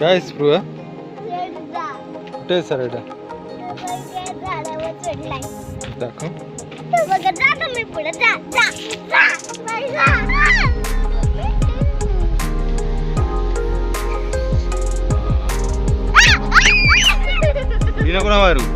काय स्प्रू आहे कुठे सर एटा दाखव कोणा मारू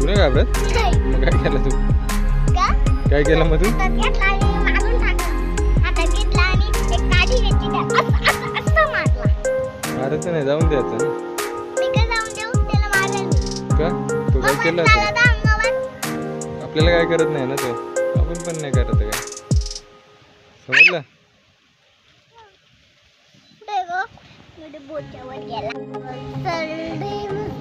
तू नाही घाबरत? मग काय केलं तू? काय केलं मग तू? मारायचं नाही जाऊन द्यायचं का तू काय केलं आपल्याला काय करत नाही ना तो? आपण पण नाही करत काय? समजलं? बोलच्या गेला.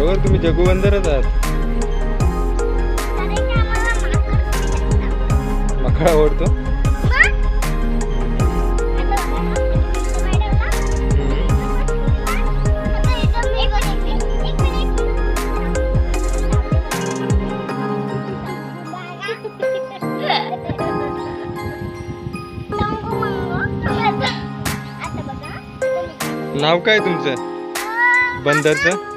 बरोबर तुम्ही जगुबंदरच आहात. मका आवडतो? नाव काय तुमचं? बंदरचं?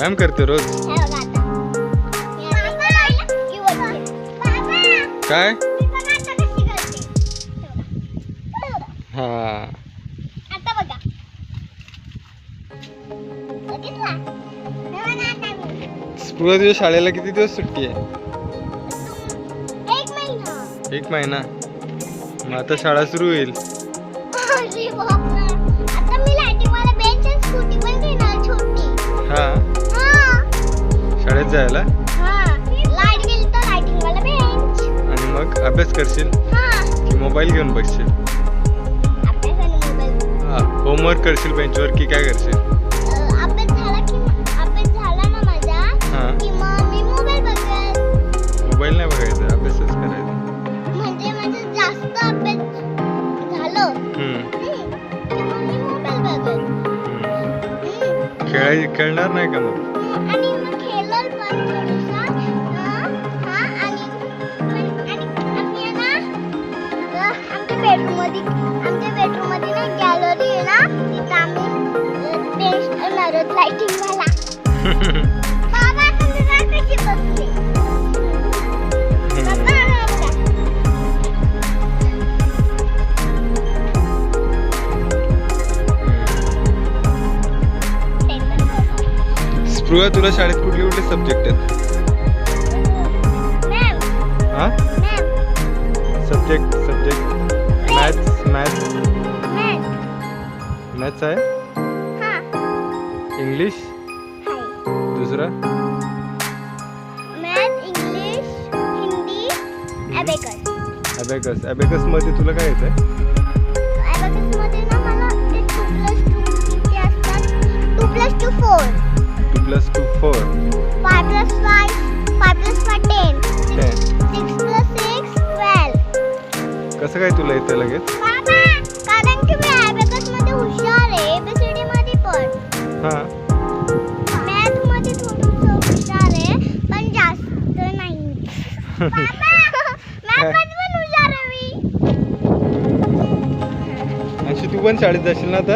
व्यायाम करते रोज. काय? हा. तुझ्या शाळेला किती दिवस सुट्टी आहे? एक महिना. मग आता शाळा सुरू होईल. अभ्यास करशील? की मोबाईल घेऊन बसशील? होमवर्क करशील बेंचवर की काय करशील? स्पृहा तुला शाळेत कुठले कुठले सब्जेक्ट आहेत? हा? Subject subject maths maths maths आहे? हा इंग्लिश दुसरा? अबॅकस अबॅकसमध्ये तुला काय येत आहे two plus two four two plus two four. Five plus five five plus five ten ten six plus six twelve कसं काय तुला येतं लगेच? बाबा कारण की मी ॲबेकसमध्ये हुशार आहे एबीसीडीमध्ये पण. हां. मॅथमध्ये थोडंसं हुशार आहे पण जास्त नाही. बाबा मॅथमध्ये पण हुशार आहे मी. अंशी तू पण शाळेत जाशील ना आता?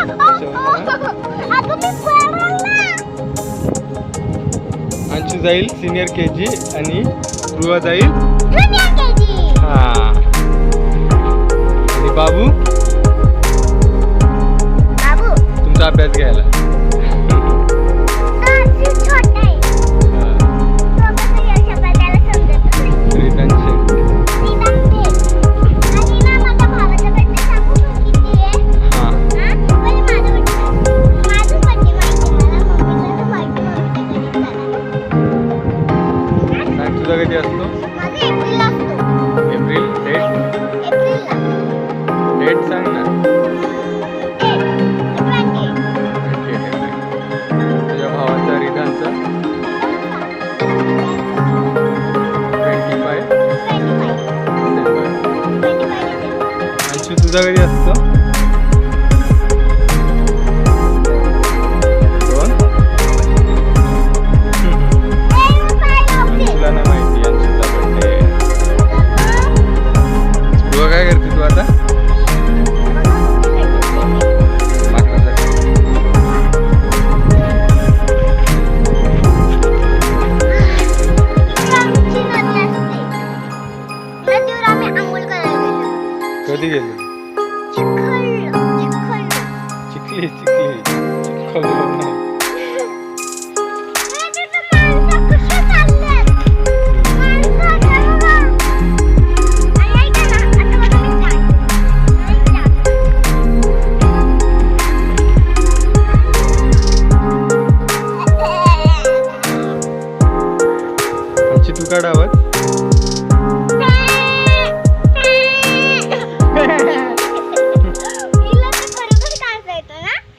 अगं जाईल सिनियर के जी आणि स्पृहा जाईल. हा. आणि बाबू. तुमचा अभ्यास घ्यायला. तुझा कधी असतो. एप्रिल? डेट. डेट सांग ना. तुझ्या भावाचा रिधानचा ट्वेंटी फाय? तुझा कधी असतो? कधी गेली? चिखल चिखल. चिखली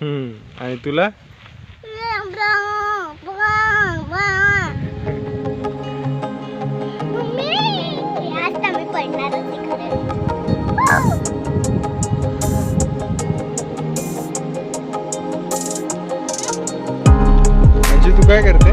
हम्म. आणि तुला? म्हणजे तू काय करते?